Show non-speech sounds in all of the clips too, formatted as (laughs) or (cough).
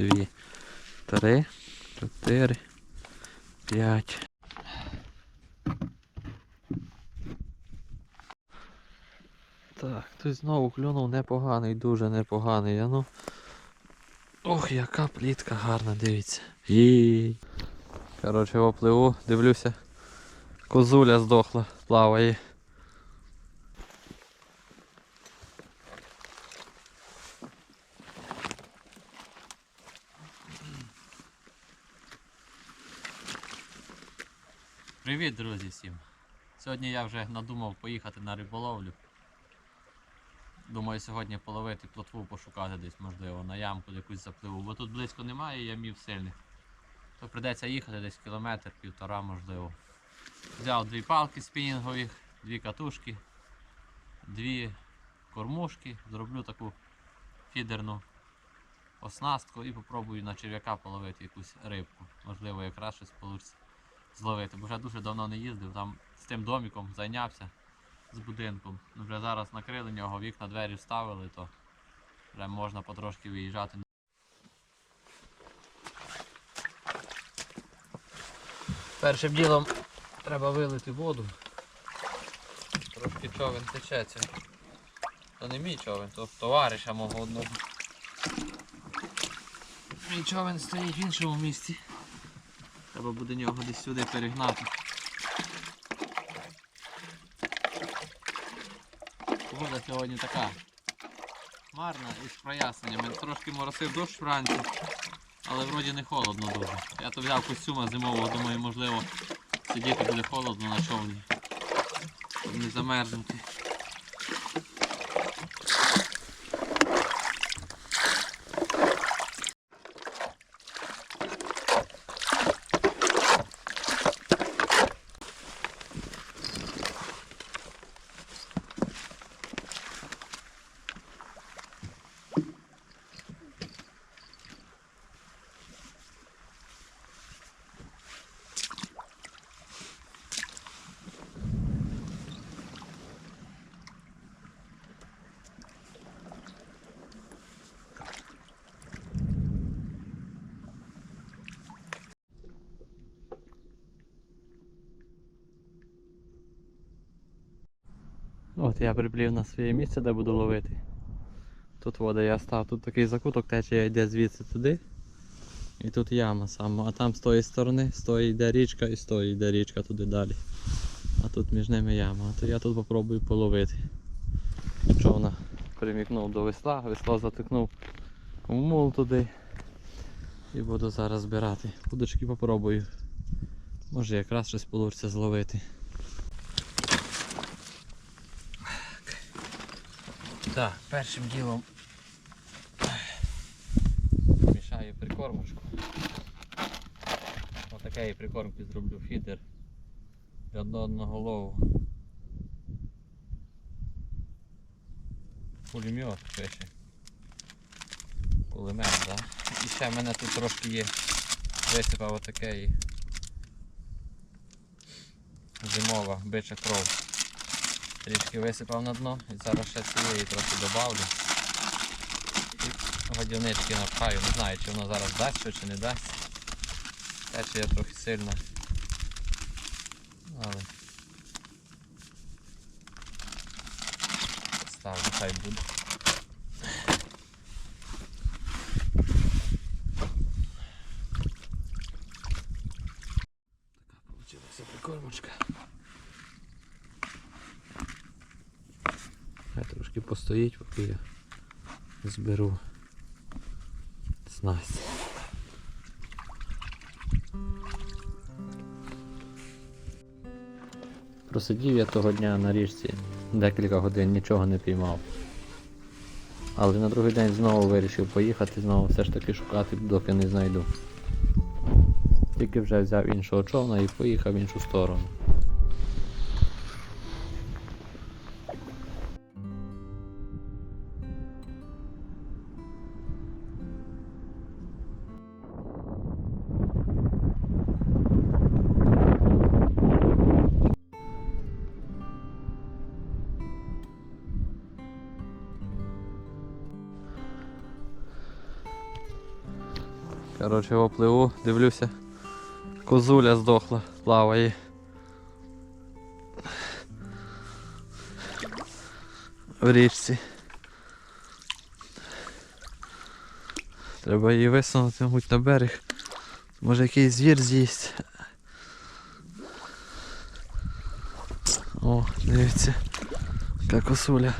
дві, три, чотири, п'ять. Так, хтось знову клюнув непоганий, дуже непоганий. А ну. Ох, яка плітка гарна, дивіться. І. Коротше, опливу, дивлюся. Козуля здохла, плаває. Привіт, друзі всім! Сьогодні я вже надумав поїхати на риболовлю. Думаю, сьогодні половити плотву пошукати десь, можливо, на ямку якусь запливу, бо тут близько немає ямів сильних. То прийдеться їхати десь кілометр, півтора, можливо. Взяв дві палки спінінгові, дві катушки, дві кормушки, зроблю таку фідерну оснастку і попробую на черв'яка половити якусь рибку. Можливо, якраз щось вийде зловити. Бо вже дуже давно не їздив, там з тим доміком зайнявся з будинком. Ну, Вже зараз накрили нього, вікна двері вставили, то вже можна потрошки виїжджати. Першим ділом треба вилити воду. Трошки човен течеться. То не мій човен, то товариша мого одного. Мій човен стоїть в іншому місці. Треба буде нього десь сюди перегнати. Погода сьогодні така хмарна і з. Трошки моросив дощ вранці, але вроді не холодно дуже. Я то взяв костюма зимового, думаю, можливо, сидіти буде холодно на човні. Щоб не замерзнути. От я приплів на своє місце, де буду ловити. Тут вода я став, тут такий закуток тече, йде звідси туди. І тут яма сама, а там з тої сторони, з тої йде річка і з тої йде річка туди далі. А тут між ними яма. А то я тут попробую половити. Човна примікнув до весла, весло затикнув в мул туди. І буду зараз збирати. Удочки попробую. Може якраз щось вийде зловити. Так, першим ділом мішаю прикормушку. Отакої прикормки зроблю фідер для одного лову. Пулемет пише. Кулемет, так? І ще в мене тут трошки є. Висипав отакої зимова бича кров. Трішки висипав на дно і зараз ще цієї трохи добавлю. І годівнички напхаю. Не знаю, чи воно зараз дасть що чи не дасть. Тече я трохи сильно. Але ставлю, хай буде. Така вийшла прикормочка. Хай трошки постоїть, поки я зберу снасть. Просидів я того дня на річці декілька годин, нічого не піймав. Але на другий день знову вирішив поїхати, знову все ж таки шукати, доки не знайду. Тільки вже взяв іншого човна і поїхав в іншу сторону. Коротше, опливу, дивлюся. Козуля здохла, плаває. В річці. Треба її висунути, мабуть, на берег. Може якийсь звір з'їсть. О, дивіться. Яка косуля.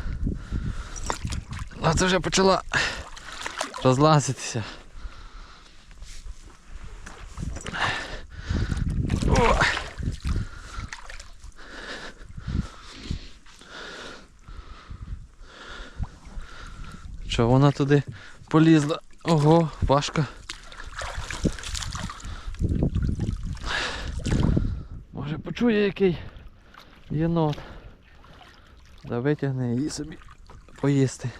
А це вже почала розлазитися. Що вона туди полізла? Ого, Пашка. Може почує який єнот. Да витягне її собі поїсти.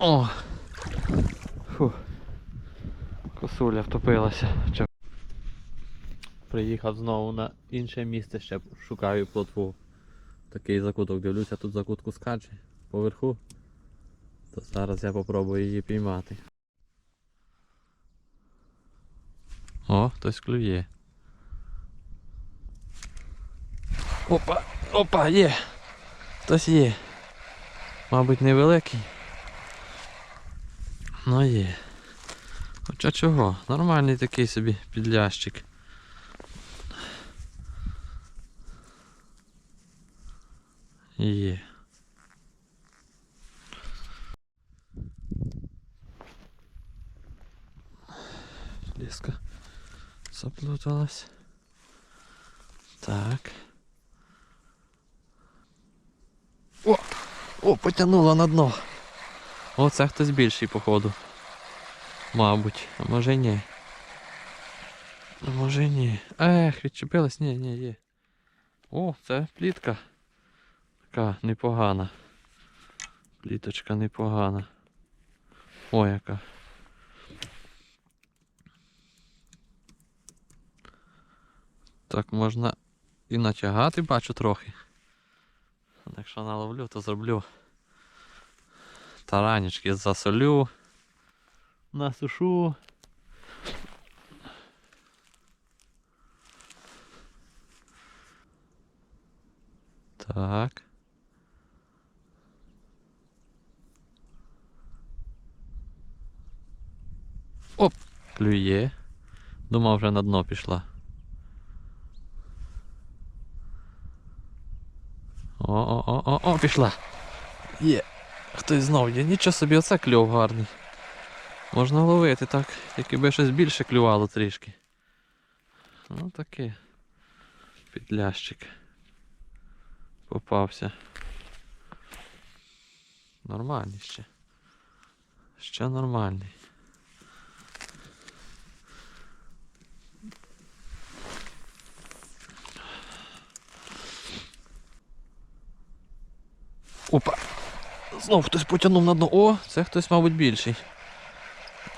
О! Фу. Косуля втопилася. Приїхав знову на інше місце, ще шукаю плотву. Такий закуток дивлюся, тут закутку скаче поверху. То зараз я попробую її піймати. О, хтось клює. Опа, опа, є. Хтось є. Мабуть, невеликий. Ну є. Хоча чого? Нормальний такий собі підлящик. Є. Леска заплуталась. Так. О! О, потягнула на дно. О, це хтось більший, походу. Мабуть, а може ні. А може ні. Ех, відчепилась? Ні, ні, є. О, це плітка. Така непогана. Пліточка непогана. О, яка. Так можна і натягати, бачу трохи. Якщо наловлю, то зроблю таранічки засолю, насушу. Так. Оп, клює. Думав, вже на дно пішла. О-о-о-о, пішла. Є. Хтось знов є. Нічого собі, оце кльов гарний. Можна ловити так, якби щось більше клювало трішки. Ну таке. Підлящик. Попався. Нормальний ще. Ще нормальний. Опа! Знов хтось потягнув на дно. О, це хтось, мабуть, більший.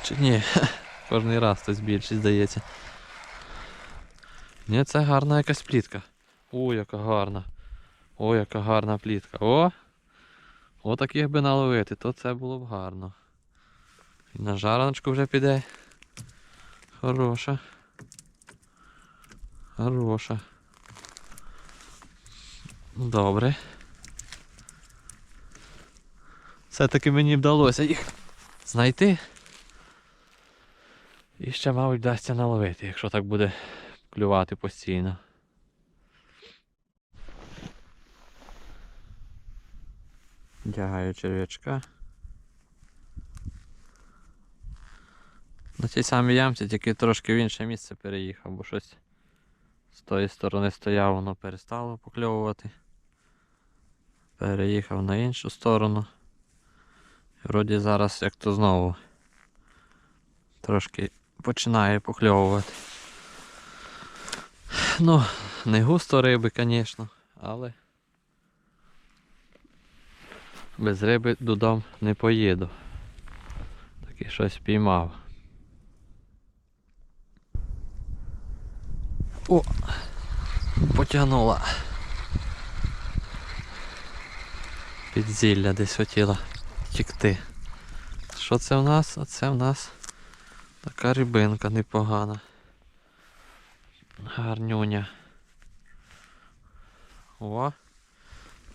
Чи ні? (laughs) Кожний раз хтось більший, здається. Ні, це гарна якась плітка. О, яка гарна. О, яка гарна плітка. О! О, таких би наловити, то це було б гарно. І на жараночку вже піде. Хороша. Хороша. Добре. Все-таки мені вдалося їх знайти. І ще, мабуть, вдасться наловити, якщо так буде клювати постійно. Дягаю черв'ячка. На цій самій ямці тільки трошки в інше місце переїхав, бо щось з тої сторони стояв, воно перестало покльовувати. Переїхав на іншу сторону. Вроді зараз як то знову трошки починає покльовувати. Ну, не густо риби, звісно, але без риби додому не поїду. Таки щось піймав. О! Потягнула. Підзілля десь хотіла тікти. Що це в нас? А це в нас Така рибинка непогана. Гарнюня. О.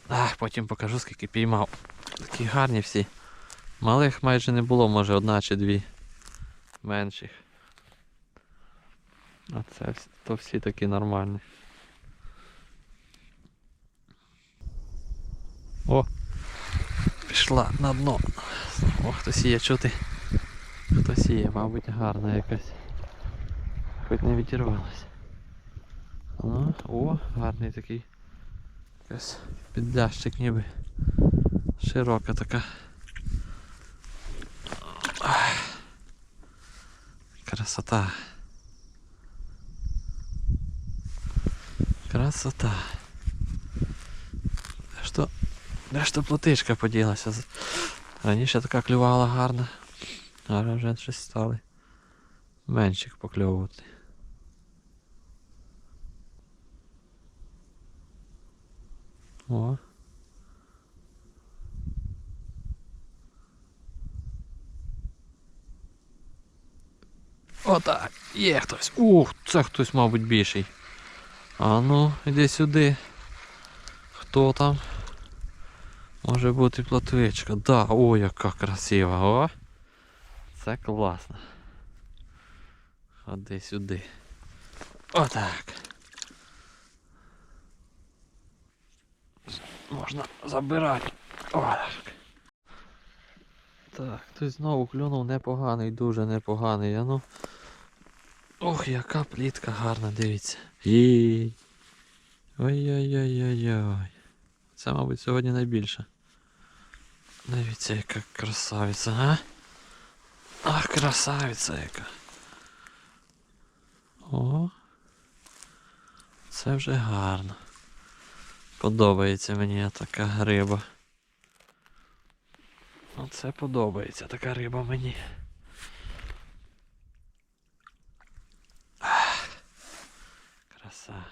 Ах, потім покажу, скільки піймав. Такі гарні всі. Малих майже не було, може одна чи дві. Менших. А це то всі такі нормальні. О! Пішла на дно. О, хтось є чути. Хтось є, мабуть, гарна якась. Хоч не відірвалась. Ну, о, гарний такий. Якась підлящик ніби. Широка така. Ах. Красота. Красота. Де ж то плотичка поділася? Раніше така клювала гарна, а вже щось стали менших покльовувати. О. Отак. Є хтось. Ух, це хтось, мабуть, більший. А ну, іди сюди. Хто там? Може бути плотвичка. Да, о, яка красива, о! Це класно. Ходи сюди. Отак. Можна забирати. Отак. Так, хтось знову клюнув непоганий, дуже непоганий. Ну. Ох, яка плітка гарна, дивіться. Ой-ой-ой-ой-ой. Це, мабуть, сьогодні найбільше. Дивіться, яка красавиця, а? Ах, красавиця яка. О. Це вже гарно. Подобається мені така риба. Оце подобається така риба мені. Краса.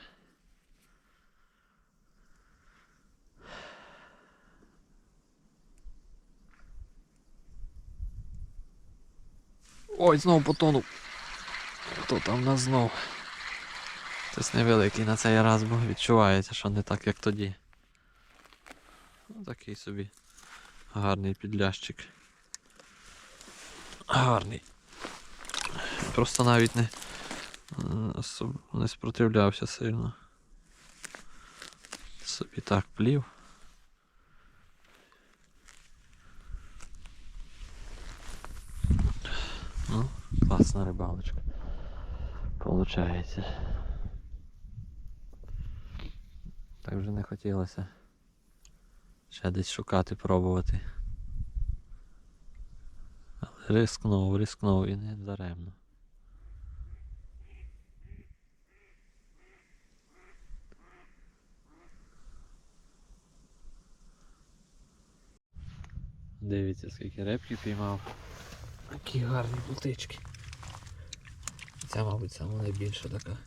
Ой, знову потонув. Хто там нас знов? Хтось невеликий на цей раз, бо відчувається, що не так, як тоді. Ну, такий собі гарний підлящик. Гарний. Просто навіть не, не спротивлявся сильно. Собі так плів. Ну, класна рибалочка. Получається. Так вже не хотілося ще десь шукати, пробувати. Але рискнув, рискнув і не даремно. Дивіться, скільки репки піймав. Які гарні бутички. Ця, мабуть, саме найбільша така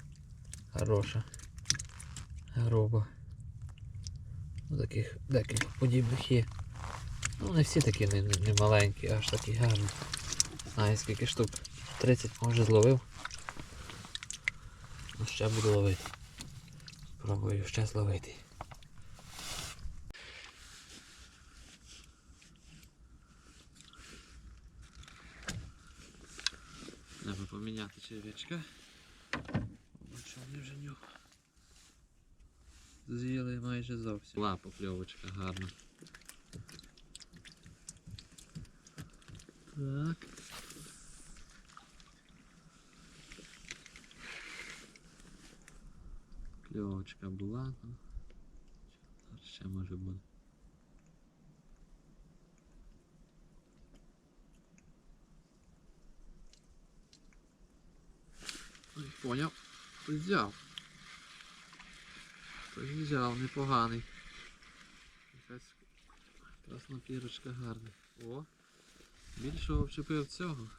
хороша. Груба. Ну, таких декілька подібних є. Ну, не всі такі не, не маленькі, аж такі гарні. Знаю скільки штук. 30 може зловив. Ну ще буду ловити. Пробую ще зловити. Треба поміняти черв'ячка. Бачу, вони вже нього. З'їли майже зовсім. Була покльовочка гарна. Так. Кльовочка була. Зараз ще може буде. Ой, поняв. Взяв. Хтось взяв, непоганий. Якась краснопірочка гарна. О! Більшого вчепив цього.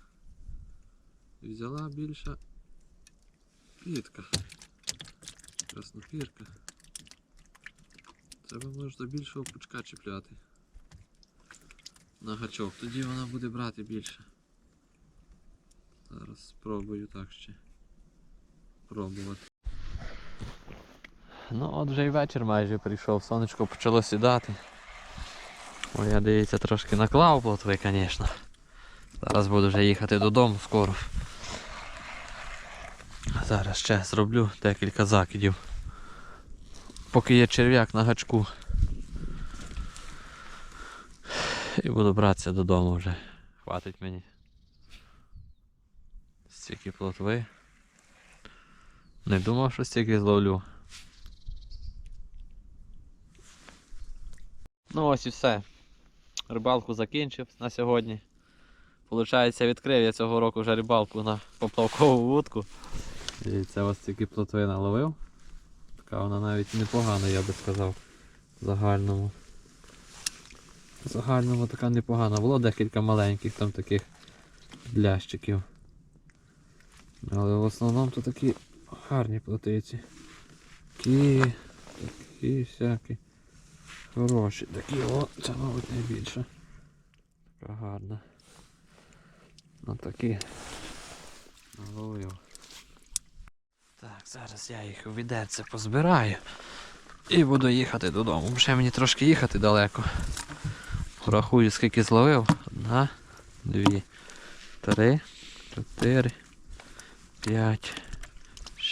І взяла більша плітка. Краснопірка. Треба можна більшого пучка чіпляти. На гачок. Тоді вона буде брати більше. Зараз спробую так ще. Пробувати. Ну от вже й вечір майже прийшов, сонечко почало сідати. Ой, я дивіться, трошки наклав плотви, звісно. Зараз буду вже їхати додому скоро. Зараз ще зроблю декілька закидів. Поки є черв'як на гачку. І буду братися додому вже. Хватить мені. Стільки плотви. Не думав, що стільки зловлю. Ну ось і все. Рибалку закінчив на сьогодні. Получається, відкрив я цього року вже рибалку на поплавкову вудку. Дивіться, ось тільки плотви наловив. Така вона навіть непогана, я би сказав. В загальному. В загальному така непогана. Було декілька маленьких там таких блящиків. Але в основному то такі гарні плотиці. Такі, такі всякі. Хороші. Такі о, це мабуть найбільше. Така гарна. Ну такі. Наловив. Так, зараз я їх у відерце позбираю. І буду їхати додому. Ще мені трошки їхати далеко. Рахую, скільки зловив. Одна, дві, три, чотири, п'ять,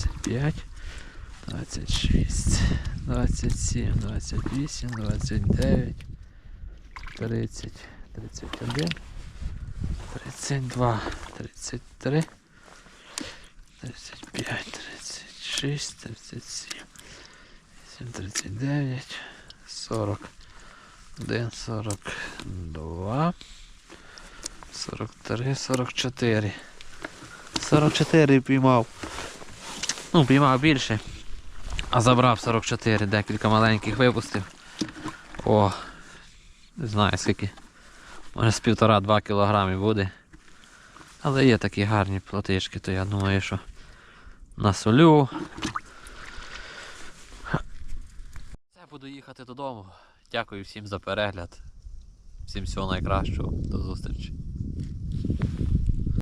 25, 26, 27, 28, 29, 30, 31, 32, 33, 35, 36, 37, 39, 41, 42, 43, 44. 44 піймав. Ну, піймав більше. А забрав 44, декілька маленьких випустив. О, не знаю скільки. Може з півтора-два кілограми буде. Але є такі гарні платишки, то я думаю, що на солю. Це буду їхати додому. Дякую всім за перегляд. Всім всього найкращого. До зустрічі.